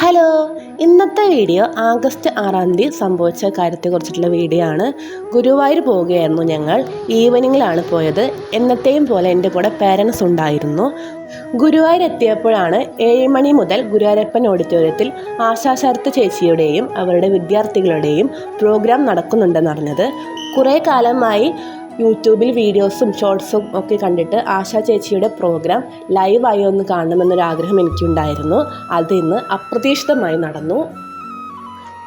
Hello. ഇന്നത്തെ video August ആറാം തീയതി സംഭവിച്ച കാര്യത്തെക്കുറിച്ചിട്ടുള്ള വീഡിയോ ആണ്. ഗുരുവായൂർ പോവുകയായിരുന്നു ഞങ്ങൾ. ഈവനിങ്ങിലാണ് പോയത്. എന്നത്തെയും പോലെ എന്റെ കൂടെ പേരൻസ് ഉണ്ടായിരുന്നു. ഗുരുവായൂർ എത്തിയപ്പോഴാണ് ഏഴ് മണി മുതൽ ഗുരുവായൂരപ്പൻ ഓഡിറ്റോറിയത്തിൽ ആശാശരത്ത് ചേച്ചിയുടെയും അവരുടെ വിദ്യാർത്ഥികളുടെയും പ്രോഗ്രാം നടക്കുന്നുണ്ടെന്നറിഞ്ഞത് കുറേ കാലമായി യൂട്യൂബിൽ വീഡിയോസും ഷോർട്സും ഒക്കെ കണ്ടിട്ട് ആശാ ചേച്ചിയുടെ പ്രോഗ്രാം ലൈവായി ഒന്ന് കാണണമെന്നൊരാഗ്രഹം എനിക്കുണ്ടായിരുന്നു. അത് ഇന്ന് അപ്രതീക്ഷിതമായി നടന്നു.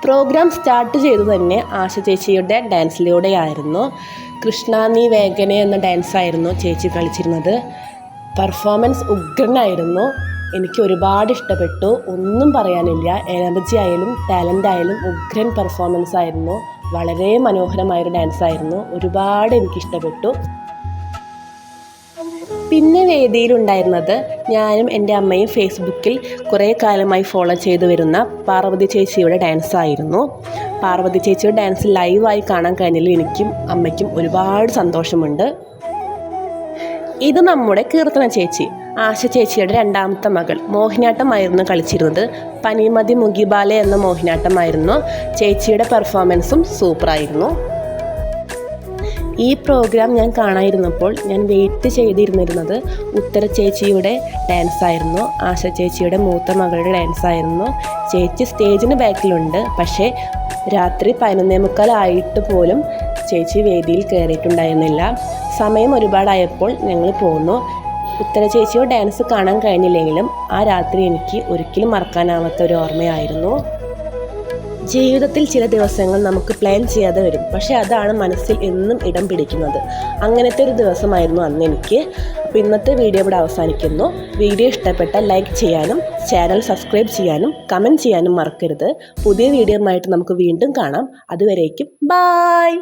പ്രോഗ്രാം സ്റ്റാർട്ട് ചെയ്തു തന്നെ ആശ ചേച്ചിയുടെ ഡാൻസിലൂടെയായിരുന്നു. കൃഷ്ണ നീ വേഗനെ എന്ന ഡാൻസായിരുന്നു ചേച്ചി കളിച്ചിരുന്നത്. പെർഫോമൻസ് ഉഗ്രനായിരുന്നു. എനിക്ക് ഒരുപാട് ഇഷ്ടപ്പെട്ടു. ഒന്നും പറയാനില്ല. എനർജി ആയാലും ടാലന്റ് ആയാലും ഉഗ്രൻ പെർഫോമൻസ് ആയിരുന്നു വളരെ മനോഹരമായൊരു ഡാൻസ് ആയിരുന്നു ഒരുപാട് എനിക്കിഷ്ടപ്പെട്ടു. പിന്നെ വേദിയിലുണ്ടായിരുന്നത് ഞാനും എന്റെ അമ്മയും ഫേസ്ബുക്കിൽ കുറേ കാലമായി ഫോളോ ചെയ്തു വരുന്ന പാർവതി ചേച്ചിയുടെ ഡാൻസ് ആയിരുന്നു പാർവതി ചേച്ചിയുടെ ഡാൻസ് ലൈവായി കാണാൻ കഴിഞ്ഞതിൽ എനിക്കും അമ്മയ്ക്കും ഒരുപാട് സന്തോഷമുണ്ട്. ഇത് നമ്മുടെ കീർത്തന ചേച്ചി. ആശ ചേച്ചിയുടെ രണ്ടാമത്തെ മകൾ. മോഹിനിയാട്ടമായിരുന്നു കളിച്ചിരുന്നത്. പനിമതി മുഗിബാലെ എന്ന മോഹിനിയാട്ടമായിരുന്നു. ചേച്ചിയുടെ പെർഫോമൻസും സൂപ്പറായിരുന്നു. ഈ പ്രോഗ്രാം ഞാൻ കാണാതിരുന്നപ്പോൾ ഞാൻ വെയിറ്റ് ചെയ്തിരുന്നിരുന്നത് ഉത്തര ചേച്ചിയുടെ ഡാൻസ് ആയിരുന്നു. ആശ ചേച്ചിയുടെ മൂത്ത മകളുടെ ഡാൻസ് ആയിരുന്നു. ചേച്ചി സ്റ്റേജിന് ബാക്കിലുണ്ട് പക്ഷേ രാത്രി പതിനൊന്നേ മുക്കാലായിട്ട് പോലും ചേച്ചി വേദിയിൽ കയറിയിട്ടുണ്ടായിരുന്നില്ല സമയം ഒരുപാടായപ്പോൾ ഞങ്ങൾ പോന്നു. ഉത്തര ചേച്ചിയോ ഡാൻസ് കാണാൻ കഴിഞ്ഞില്ലെങ്കിലും ആ രാത്രി എനിക്ക് ഒരിക്കലും മറക്കാനാവാത്ത ഒരു ഓർമ്മയായിരുന്നു. ജീവിതത്തിൽ ചില ദിവസങ്ങൾ നമുക്ക് പ്ലാൻ ചെയ്യാതെ വരും. പക്ഷേ അതാണ് മനസ്സിൽ എന്നും ഇടം പിടിക്കുന്നത്. അങ്ങനത്തെ ഒരു ദിവസമായിരുന്നു അന്ന് എനിക്ക്. അപ്പോൾ ഇന്നത്തെ വീഡിയോ ഇവിടെ അവസാനിക്കുന്നു. വീഡിയോ ഇഷ്ടപ്പെട്ട ലൈക്ക് ചെയ്യാനും ചാനൽ സബ്സ്ക്രൈബ് ചെയ്യാനും കമന്റ് ചെയ്യാനും മറക്കരുത്. പുതിയ വീഡിയോ ആയിട്ട് നമുക്ക് വീണ്ടും കാണാം. അതുവരേക്കും ബായ്